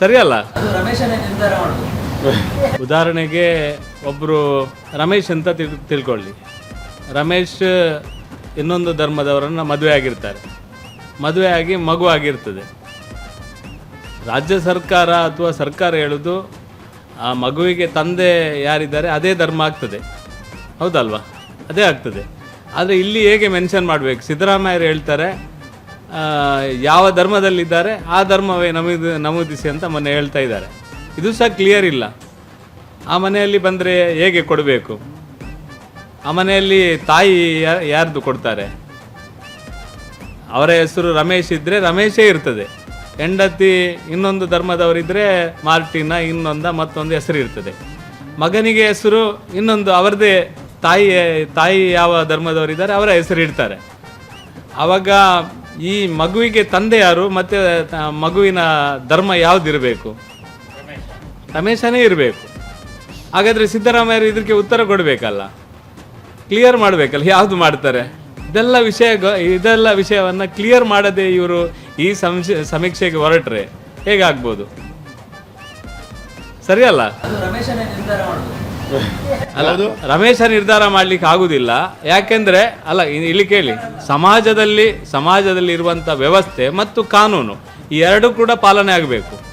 ಸರಿಯಲ್ಲ? ಉದಾಹರಣೆಗೆ ಒಬ್ಬರು ರಮೇಶ್ ಅಂತ ತಿಳ್ ತಿಳ್ಕೊಳ್ಳಿ. ರಮೇಶ್ ಇನ್ನೊಂದು ಧರ್ಮದವರನ್ನು ಮದುವೆ ಆಗಿರ್ತಾರೆ. ಮದುವೆ ಆಗಿ ಮಗು ಆಗಿರ್ತದೆ. ರಾಜ್ಯ ಸರ್ಕಾರ ಅಥವಾ ಸರ್ಕಾರ ಹೇಳೋದು ಆ ಮಗುವಿಗೆ ತಂದೆ ಯಾರಿದ್ದಾರೆ ಅದೇ ಧರ್ಮ ಆಗ್ತದೆ. ಹೌದಲ್ವಾ? ಅದೇ ಆಗ್ತದೆ. ಆದರೆ ಇಲ್ಲಿ ಹೇಗೆ ಮೆನ್ಷನ್ ಮಾಡಬೇಕು? ಸಿದ್ದರಾಮಯ್ಯರು ಹೇಳ್ತಾರೆ ಯಾವ ಧರ್ಮದಲ್ಲಿದ್ದಾರೆ, ಆ ಧರ್ಮವೇ ನಮೂದು, ನಮೂದಿಸಿ ಅಂತ ಮೊನ್ನೆ ಹೇಳ್ತಾ ಇದ್ದಾರೆ. ಇದು ಸಹ ಕ್ಲಿಯರ್ ಇಲ್ಲ. ಆ ಮನೆಯಲ್ಲಿ ಬಂದರೆ ಹೇಗೆ ಕೊಡಬೇಕು? ಆ ಮನೆಯಲ್ಲಿ ತಾಯಿ ಯಾರ್ದು ಕೊಡ್ತಾರೆ? ಅವರ ಹೆಸರು ರಮೇಶ್ ಇದ್ದರೆ ರಮೇಶೇ ಇರ್ತದೆ. ಹೆಂಡತಿ ಇನ್ನೊಂದು ಧರ್ಮದವರಿದ್ದರೆ ಮಾರ್ಟಿನ, ಇನ್ನೊಂದ ಮತ್ತೊಂದು ಹೆಸರು ಇರ್ತದೆ. ಮಗನಿಗೆ ಹೆಸರು ಇನ್ನೊಂದು ಅವರದೇ ತಾಯಿ ತಾಯಿ ಯಾವ ಧರ್ಮದವರಿದ್ದಾರೆ ಅವರ ಹೆಸರು ಇಡ್ತಾರೆ. ಆವಾಗ ಈ ಮಗುವಿಗೆ ತಂದೆ ಯಾರು ಮತ್ತೆ ಮಗುವಿನ ಧರ್ಮ ಯಾವ್ದಿರಬೇಕು? ರಮೇಶನೇ ಇರಬೇಕು. ಹಾಗಾದ್ರೆ ಸಿದ್ದರಾಮಯ್ಯರು ಇದಕ್ಕೆ ಉತ್ತರ ಕೊಡಬೇಕಲ್ಲ? ಕ್ಲಿಯರ್ ಮಾಡಬೇಕಲ್ಲ? ಯಾವುದು ಮಾಡ್ತಾರೆ? ಇದೆಲ್ಲ ವಿಷಯ ಇದೆಲ್ಲ ವಿಷಯವನ್ನು ಕ್ಲಿಯರ್ ಮಾಡದೆ ಇವರು ಈ ಸಮೀಕ್ಷೆಗೆ ಹೊರಟ್ರೆ ಹೇಗಾಗ್ಬೋದು? ಸರಿಯಲ್ಲ? ಅಲ್ಲ ರಮೇಶ ನಿರ್ಧಾರ ಮಾಡ್ಲಿಕ್ಕೆ ಆಗುದಿಲ್ಲ. ಯಾಕೆಂದ್ರೆ ಅಲ್ಲ ಇಲ್ಲಿ ಕೇಳಿ. ಸಮಾಜದಲ್ಲಿ ಸಮಾಜದಲ್ಲಿ ಇರುವಂತ ವ್ಯವಸ್ಥೆ ಮತ್ತು ಕಾನೂನು ಈ ಎರಡು ಕೂಡ ಪಾಲನೆ ಆಗಬೇಕು.